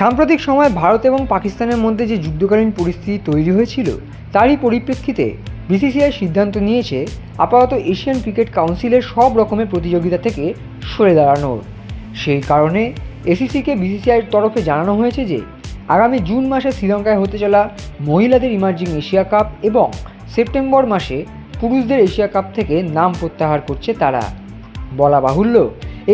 সাম্প্রতিক সময়ে ভারত এবং পাকিস্তানের মধ্যে যে যুদ্ধকালীন পরিস্থিতি তৈরি হয়েছিল, তারই পরিপ্রেক্ষিতে বিসিসিআই সিদ্ধান্ত নিয়েছে আপাতত এশিয়ান ক্রিকেট কাউন্সিলের সব রকমের প্রতিযোগিতা থেকে সরে দাঁড়ানোর। সেই কারণে এসিসিকে বিসিসিআইয়ের তরফে জানানো হয়েছে যে, আগামী জুন মাসে শ্রীলঙ্কায় হতে চলা মহিলাদের ইমার্জিং এশিয়া কাপ এবং সেপ্টেম্বর মাসে পুরুষদের এশিয়া কাপ থেকে নাম প্রত্যাহার করছে তারা। বলা বাহুল্য,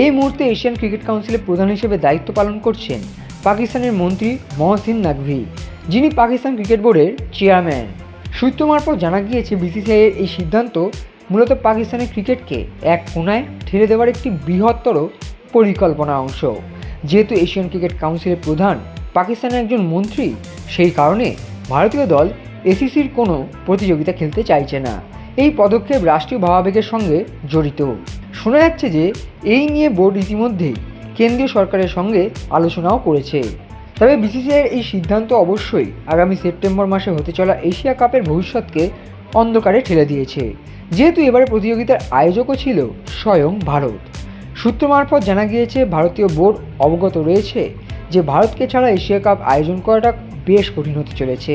এই মুহূর্তে এশিয়ান ক্রিকেট কাউন্সিলের প্রধান হিসেবে দায়িত্ব পালন করছেন পাকিস্তানের মন্ত্রী মহসিন নাকভি, যিনি পাকিস্তান ক্রিকেট বোর্ডের চেয়ারম্যান। সূত্র মারফত জানা গিয়েছে বিসিসিআইয়ের এই সিদ্ধান্ত মূলত পাকিস্তানের ক্রিকেটকে এক কোনায় ঠেলে দেওয়ার একটি বৃহত্তর পরিকল্পনা অংশ। যেহেতু এশিয়ান ক্রিকেট কাউন্সিলের প্রধান পাকিস্তানের একজন মন্ত্রী, সেই কারণে ভারতীয় দল এসিসির কোনো প্রতিযোগিতা খেলতে চাইছে না। এই পদক্ষেপ রাষ্ট্রীয় ভাবাবেগের সঙ্গে জড়িত। শোনা যাচ্ছে যে, এই নিয়ে বোর্ড ইতিমধ্যেই কেন্দ্রীয় সরকারের সঙ্গে আলোচনাও করেছে। তবে বিসিসিআইয়ের এই সিদ্ধান্ত অবশ্যই আগামী সেপ্টেম্বর মাসে হতে চলা এশিয়া কাপের ভবিষ্যৎকে অন্ধকারে ঠেলে দিয়েছে। যেহেতু এবারে প্রতিযোগিতার আয়োজকও ছিল স্বয়ং ভারত। সূত্র মারফত জানা গিয়েছে, ভারতীয় বোর্ড অবগত রয়েছে যে ভারতকে ছাড়া এশিয়া কাপ আয়োজন করাটা বেশ কঠিন হতে চলেছে।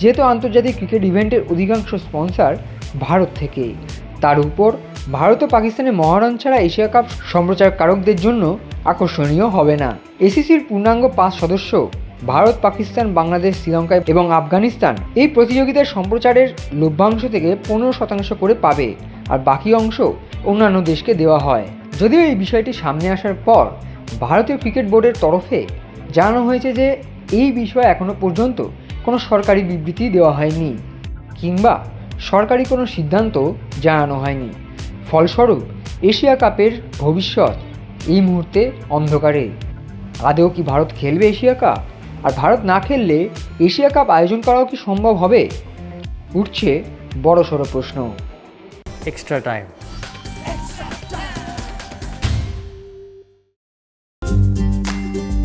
যেহেতু আন্তর্জাতিক ক্রিকেট ইভেন্টের অধিকাংশ স্পন্সর ভারত থেকে তার উপর ভারত ও পাকিস্তানের মহারণ ছাড়া এশিয়া কাপ সম্প্রচারকারকদের জন্য আকর্ষণীয় হবে না। এসিসির পূর্ণাঙ্গ পাঁচ সদস্য ভারত, পাকিস্তান, বাংলাদেশ, শ্রীলঙ্কা এবং আফগানিস্তান এই প্রতিযোগিতার সম্প্রচারের লভ্যাংশ থেকে পনেরো শতাংশ করে পাবে আর বাকি অংশ অন্যান্য দেশকে দেওয়া হয়। যদিও এই বিষয়টি সামনে আসার পর ভারতীয় ক্রিকেট বোর্ডের তরফে জানানো হয়েছে যে এই বিষয়ে এখনও পর্যন্ত কোনো সরকারি বিবৃতি দেওয়া হয়নি কিংবা সরকারি কোনো সিদ্ধান্ত জানানো হয়নি। ফলস্বরূপ এশিয়া কাপের ভবিষ্যৎ এই মুহূর্তে অন্ধকারে। আদেও কি ভারত খেলবে এশিয়া কাপ? আর ভারত না খেললে এশিয়া কাপ আয়োজন করাও কি সম্ভব হবে? উঠছে বড় সড়ো প্রশ্ন। Extra time.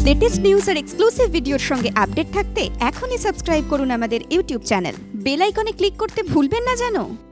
লেটেস্ট নিউজ আর এক্সক্লুসিভ ভিডিওর সঙ্গে আপডেট থাকতে এখনই সাবস্ক্রাইব করুন আমাদের ইউটিউব চ্যানেল বেল আইকনে ক্লিক করতে ভুলবেন না জানো